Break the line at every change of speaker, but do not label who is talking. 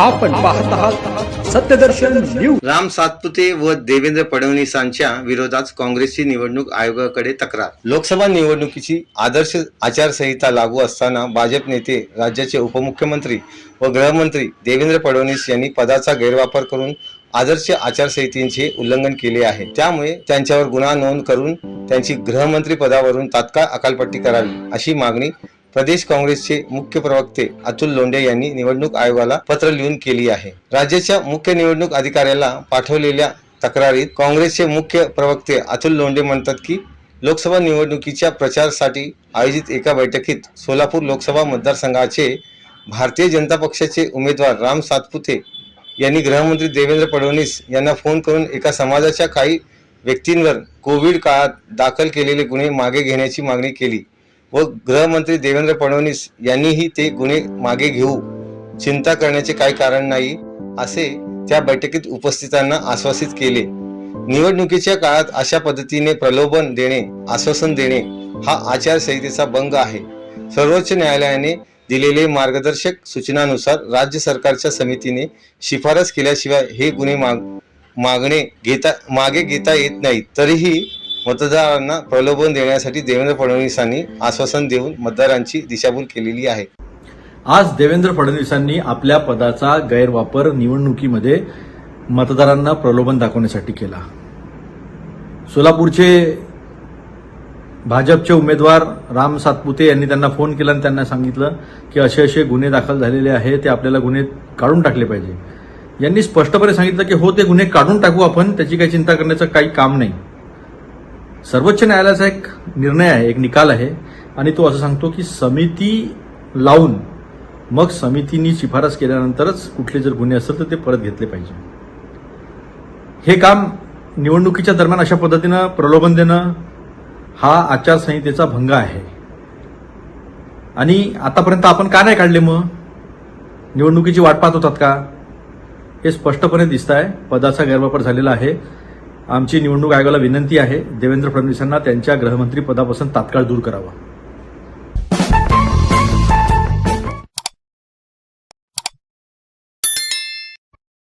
आपण पाहत आहात सत्यदर्शन न्यूज.
राम सातपुते व देवेंद्र फडणवीसांच्या विरोधात काँग्रेसची निवडणूक आयोगाकडे तक्रार. लोकसभा निवडणुकीची आदर्श आचारसंहिता लागू असताना भाजप नेते राज्याचे उपमुख्यमंत्री व गृहमंत्री देवेंद्र फडणवीस यांनी पदाचा गैरवापर करून आदर्श आचारसंहितेचे उल्लंघन केले आहे. त्यामुळे त्यांच्यावर गुन्हा नोंद करून त्यांची गृहमंत्री पदावरून तात्काळ अकालपट्टी करावी अशी मागणी प्रदेश काँग्रेसचे मुख्य प्रवक्ते अतुल लोंढे यांनी निवडणूक आयोगाला पत्र लिहून केली आहे. राज्याच्या मुख्य निवडणूक अधिकाऱ्याला पाठवलेल्या तक्रारीत काँग्रेसचे मुख्य प्रवक्ते अतुल लोंढे म्हणतात की लोकसभा निवडणुकीच्या प्रचारासाठी आयोजित एका बैठकीत सोलापूर लोकसभा मतदारसंघाचे भारतीय जनता पक्षाचे उमेदवार राम सातपुते यांनी गृहमंत्री देवेंद्र फडणवीस यांना फोन करून एका समाजाच्या काही व्यक्तींवर कोविड काळात दाखल केलेले गुन्हे मागे घेण्याची मागणी केली. व गृहमंत्री देवेंद्र फडणवीस यांनीही ते गुन्हे मागे घेऊ चिंता करण्याचे काही कारण नाही असे त्या बैठकीत उपस्थितांना आश्वासित केले. निवडणुकीच्या काळात अशा पद्धतीने प्रलोभन देणे आश्वासन देणे हा आचारसंहितेचा भंग आहे. सर्वोच्च न्यायालयाने दिलेले मार्गदर्शक सूचनानुसार राज्य सरकारच्या समितीने शिफारस केल्याशिवाय हे गुन्हे माग मागणे घेता मागे घेता येत नाही तरीही मतदारांना प्रलोभन देण्यासाठी देवेंद्र फडणवीसांनी आश्वासन देऊन मतदारांची दिशाभूल केलेली आहे.
आज देवेंद्र फडणवीसांनी आपल्या पदाचा गैरवापर निवडणुकीमध्ये मतदारांना प्रलोभन दाखवण्यासाठी केला. सोलापूरचे भाजपचे उमेदवार राम सातपुते यांनी त्यांना फोन केला आणि त्यांना सांगितलं की असे असे गुन्हे दाखल झालेले आहे ते आपल्याला गुन्हे काढून टाकले पाहिजे. यांनी स्पष्टपणे सांगितलं की हो ते गुन्हे काढून टाकू आपण त्याची काही चिंता करण्याचं काही काम नाही. सर्वोच्च न्यायालयाचा एक निर्णय आहे एक निकाल आहे. आणि तो असं सांगतो की समिती लावून मग समितीनी शिफारस केल्यानंतरच कुठले जर गुन्हे असेल तर ते परत घेतले पाहिजे. हे काम निवडणुकीच्या दरम्यान अशा पद्धतीनं प्रलोभन देणं हा आचारसंहितेचा भंग आहे. आणि आतापर्यंत आपण का नाही काढले मग? निवडणुकीची वाट पाहत होतात का? हे स्पष्टपणे दिसत आहे पदाचा गैरवापर झालेला आहे. आमची निवडणूक आयोगाला विनंती आहे. देवेंद्र फडणवीसांना त्यांच्या गृहमंत्री पदापासून तात्काळ दूर करावं.